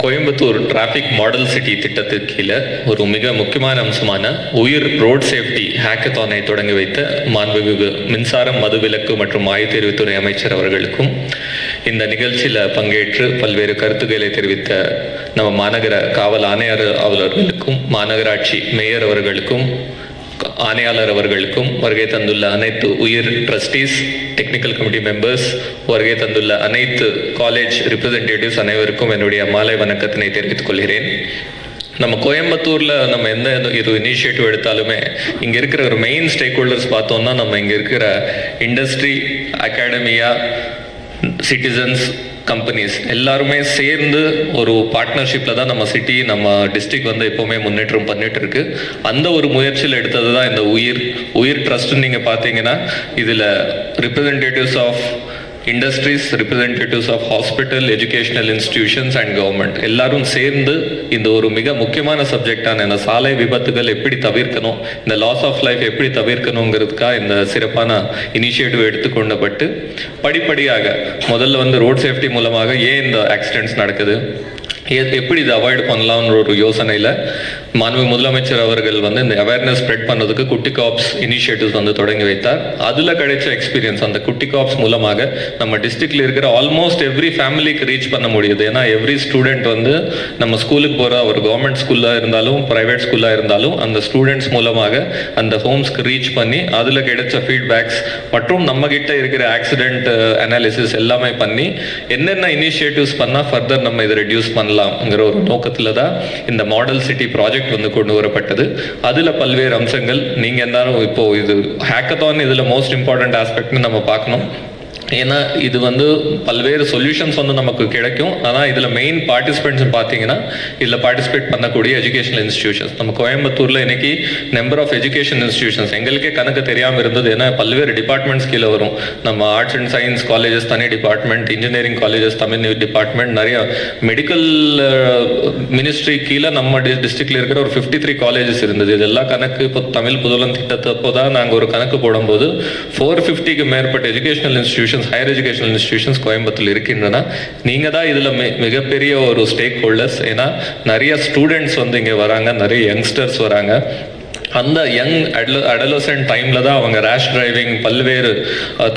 Coimbatore traffic model city திட்டத்திற்கு கீழே ஒரு மிக முக்கியமான அம்சமான உயிர் ரோட் சேஃப்டி ஹேக்கத்தானை தொடங்கி வைத்த மாண்புமிகு மின்சாரம் மதுவிலக்கு மற்றும் ஆயத்தேர்வுத்துறை அமைச்சர் அவர்களுக்கும் இந்த நிகழ்ச்சியில் பங்கேற்று பல்வேறு கருத்துக்களை தெரிவித்த நம்ம மாநகர காவல் ஆணையர் அவர்களுக்கும் மாநகராட்சி மேயர் அவர்களுக்கும் ஆணையாளர் அவர்களுக்கும் வருகை தந்துள்ள அனைத்து உயிர் ட்ரஸ்டீஸ் டெக்னிக்கல் கமிட்டி மெம்பர்ஸ் வருகை தந்துள்ள அனைத்து காலேஜ் ரிப்ரசன்டேட்டிவ்ஸ் அனைவருக்கும் என்னுடைய மாலை வணக்கத்தினை தெரிவித்துக் கொள்கிறேன். நம்ம கோயம்புத்தூரில் நம்ம எந்த இது இனிஷியேட்டிவ் எடுத்தாலுமே இங்கே இருக்கிற ஒரு மெயின் ஸ்டேக் ஹோல்டர்ஸ் பார்த்தோம்னா நம்ம இங்கே இருக்கிற இண்டஸ்ட்ரி அகாடமியா சிட்டிசன்ஸ் கம்பெனிஸ் எல்லாருமே சேர்ந்து ஒரு பார்ட்னர்ஷிப்பில் தான் நம்ம சிட்டி நம்ம டிஸ்ட்ரிக்ட் வந்து எப்போவுமே முன்னேற்றம் பண்ணிட்டு இருக்கு அந்த ஒரு முயற்சியில் எடுத்தது தான் இந்த உயிர். உயிர் ட்ரஸ்ட்னு நீங்கள் பார்த்தீங்கன்னா இதில் representatives of industries representatives of hospital educational institutions and government எல்லாரும் சேர்ந்து இந்த ஒரு மிக முக்கியமான சப்ஜெக்டான இந்த சாலை விபத்துகள் எப்படி தவிர்க்கணும் இந்த லாஸ் ஆஃப் லைஃப் எப்படி தவிர்க்கணுங்கிறதுக்காக இந்த சிறப்பான இனிஷியேட்டிவ் எடுத்துக்கொண்டப்பட்டு படிப்படியாக முதல்ல வந்து ரோட் சேஃப்டி மூலமாக ஏன் இந்த ஆக்சிடென்ட்ஸ் நடக்குது? எப்படி இதை அவாய்ட் பண்ணலாம்னு ஒரு யோசனையில் மாண்பு முதலமைச்சர் அவர்கள் வந்து இந்த அவேர்னஸ் ஸ்ப்ரெட் பண்ணதுக்கு குட்டி காப்ஸ் இனிஷியேட்டிவ்ஸ் வந்து தொடங்கி வைத்தார். அதில் கிடைச்ச எக்ஸ்பீரியன்ஸ் அந்த குட்டி காப்ஸ் மூலமாக நம்ம டிஸ்ட்ரிக்ட்ல இருக்கிற ஆல்மோஸ்ட் எவ்ரி ஃபேமிலிக்கு ரீச் பண்ண முடியுது. ஏன்னா எவ்ரி ஸ்டூடெண்ட் வந்து நம்ம ஸ்கூலுக்கு போகிற ஒரு கவர்மெண்ட் ஸ்கூலாக இருந்தாலும் ப்ரைவேட் ஸ்கூலாக இருந்தாலும் அந்த ஸ்டூடெண்ட்ஸ் மூலமாக அந்த ஹோம்ஸ்க்கு ரீச் பண்ணி அதில் கிடைச்ச ஃபீட்பேக்ஸ் மற்றும் நம்ம கிட்ட இருக்கிற ஆக்சிடென்ட் அனாலிசிஸ் uh, எல்லாமே பண்ணி என்னென்ன இனிஷியேட்டிவ்ஸ் பண்ணால் ஃபர்தர் நம்ம இதை ரெடியூஸ் பண்ணலாம்ங்கிற ஒரு நோக்கத்தில் தான் இந்த மாடல் சிட்டி ப்ராஜெக்ட் வந்து கொண்டு வரப்பட்டது. அதில் பல்வேறு அம்சங்கள் நீங்கள் எல்லாரும் இப்போ இது ஹேக்கத்தான் இதில் மோஸ்ட் இம்பார்ட்டன்ட் ஆஸ்பெக்ட்னு நம்ம பார்க்கணும். ஏன்னா இது வந்து பல்வேறு சொல்யூஷன்ஸ் வந்து நமக்கு கிடைக்கும். ஆனால் இதில் மெயின் பார்ட்டிசிபெண்ட்ஸ் பார்த்தீங்கன்னா இதில் பார்ட்டிசிபேட் பண்ணக்கூடிய எஜுகேஷனல் இன்ஸ்டியூஷன்ஸ் நம்ம கோயம்புத்தூரில் இன்னைக்கு நம்பர் ஆஃப் எஜுகேஷன் இன்ஸ்டியூஷன்ஸ் எங்களுக்கே கணக்கு தெரியாமல் இருந்தது. ஏன்னா பல்வேறு டிபார்ட்மெண்ட்ஸ் கீழே வரும். நம்ம ஆர்ட்ஸ் அண்ட் சயின்ஸ் காலேஜஸ் தனி department engineering colleges Tamil department நிறைய மெடிக்கல் மினிஸ்ட்ரி uh, கீழே நம்ம டிஸ்ட்ரிக்ட்ல இருக்கிற ஒரு ஃபிஃப்டி த்ரீ காலேஜஸ் இருந்தது இதெல்லாம் கணக்கு இப்போ தமிழ் புதுவலன் திட்டத்தப்போ தான் நாங்கள் ஒரு கணக்கு போடும்போது ஃபோர் ஃபிஃப்டிக்கு மேற்பட்ட educational institutions higher educational institutions கோயம்புத்தூர்ல இருக்கின்றன நீங்கள் தான் இதில் மிகப்பெரிய ஒரு ஸ்டேக் ஹோல்டர்ஸ் ஏன்னா நிறைய ஸ்டூடெண்ட்ஸ் வந்து இங்கே வராங்க நிறைய யங்ஸ்டர்ஸ் வராங்க. அந்த யங் அடலோசன்ட் டைமில் தான் அவங்க ரேஷ் டிரைவிங் பல்வேறு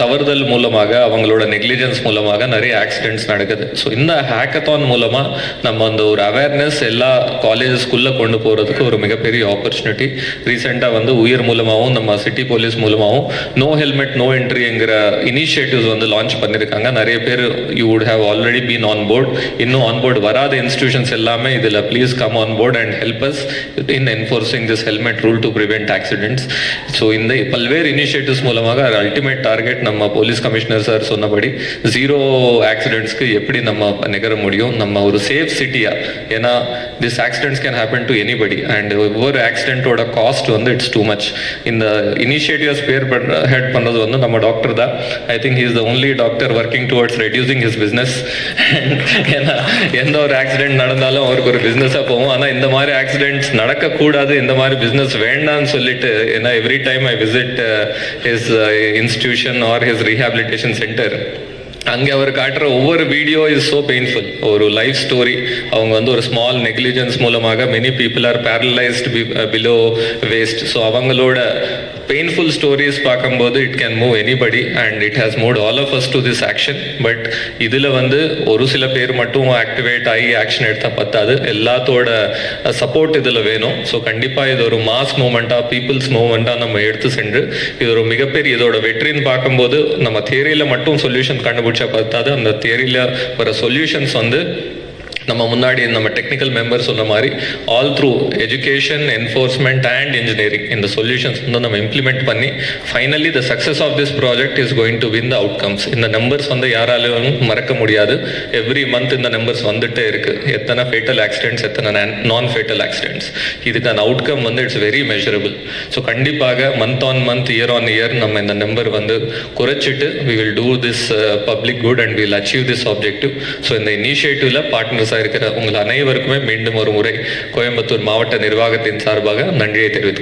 தவறுதல் மூலமாக அவங்களோட நெக்லிஜென்ஸ் மூலமாக நிறைய ஆக்சிடென்ட்ஸ் நடக்குது. ஸோ இந்த ஹேக்கத்தான் மூலமாக நம்ம அந்த ஒரு அவேர்னஸ் எல்லா காலேஜஸ்க்குள்ளே கொண்டு போகிறதுக்கு ஒரு மிகப்பெரிய ஆப்பர்ச்சுனிட்டி ரீசெண்டாக வந்து உயிர் மூலமாகவும் நம்ம சிட்டி போலீஸ் மூலமாகவும் நோ ஹெல்மெட் நோ என்ட்ரிங்கிற இனிஷியேட்டிவ்ஸ் வந்து லான்ச் பண்ணியிருக்காங்க நிறைய பேர் you would have already been on board இன்னும் ஆன் போர்டு வராத இன்ஸ்டிடியூஷன்ஸ் எல்லாமே இதில் please come on board and help us in enforcing this helmet rule to prevent accidents so இந்த பல்வேறு இனிஷியேட்டிவ்ஸ் மூலமாக அல்டிமேட் டார்கெட் நம்ம போலீஸ் கமிஷனர் சார் சொன்னபடி zero ஆக்சிடென்ட்ஸ்க்கு எப்படி நம்ம நிகர முடியும்? நம்ம ஒரு சேஃப் சிட்டியா ஏன்னா this accidents can happen to anybody and ஒவ்வொரு ஆக்சிடென்ட்டோட காஸ்ட் வந்து இட்ஸ் டூ மச் இந்த இனிஷியேட்டிவ்ஸ் பேர் பண்ண ஹெட் பண்ணது வந்து நம்ம டாக்டர் தான். I think is the only doctor working towards reducing his business ஏன்னா எந்த ஒரு ஆக்சிடென்ட் நடந்தாலும் அவருக்கு ஒரு பிஸ்னஸாக போவோம் ஆனால் இந்த மாதிரி ஆக்சிடென்ட்ஸ் நடக்கக்கூடாது. இந்த மாதிரி பிஸ்னஸ் வேண்டாம்னு சொல்லிட்டு ஏன்னா every time I visit his institution or his rehabilitation centre அங்கே அவர் காட்டுற ஒவ்வொரு வீடியோ இஸ் ஸோ பெயின்ஃபுல் ஒரு லைஃப் ஸ்டோரி அவங்க வந்து ஒரு ஸ்மால் நெக்லிஜென்ஸ் மூலமாக many people are paralysed below waist so அவங்களோட பெயின்ஃபுல் ஸ்டோரிஸ் பார்க்கும்போது it can move anybody and it has move all of us to this action but இதில் வந்து ஒரு சில பேர் மட்டும் ஆக்டிவேட் ஆகி ஆக்ஷன் எடுத்தால் பத்தாது. எல்லாத்தோட uh, சப்போர்ட் இதில் வேணும். ஸோ கண்டிப்பாக இது ஒரு மாஸ் மூமெண்ட்டாக பீப்புள்ஸ் மூமெண்ட்டாக நம்ம எடுத்து சென்று இது ஒரு மிகப்பெரிய இதோட வெற்றின்னு பார்க்கும்போது நம்ம தேரியில் மட்டும் சொல்யூஷன் கண்டுபிடிச்சா பத்தாது அந்த தியரியில் வர சொல்யூஷன்ஸ் வந்து நம்ம முன்னாடி நம்ம டெக்னிக்கல் மெம்பர் சொன்ன மாதிரி all through education enforcement and engineering இந்த சொல்யூஷன்ஸ் வந்து நம்ம இம்ப்ளிமெண்ட் பண்ணி finally the success of this project is going to win the outcomes இந்த நம்பர்ஸ் வந்து யாராலும் மறக்க முடியாது. எவ்ரி மந்த் இந்த நம்பர்ஸ் வந்துட்டே இருக்கு. எத்தனை ஃபேட்டல் ஆக்சிடென்ட்ஸ் எத்தனை நான் ஃபேட்டல் ஆக்சிடென்ட்ஸ் இதுக்கான அவுட்கம் வந்து இட்ஸ் வெரி மெஷரபிள் ஸோ கண்டிப்பாக month on month year on year நம்ம இந்த நம்பர் வந்து குறைச்சிட்டு we will do this public good and will achieve this objective so இந்த இனிஷியேட்டிவ்ல பார்ட்னர்ஸாக இருக்கிற உங்கள் அனைவருக்குமே மீண்டும் ஒரு முறை கோயம்புத்தூர் மாவட்ட நிர்வாகத்தின் சார்பாக நன்றியை தெரிவித்துக்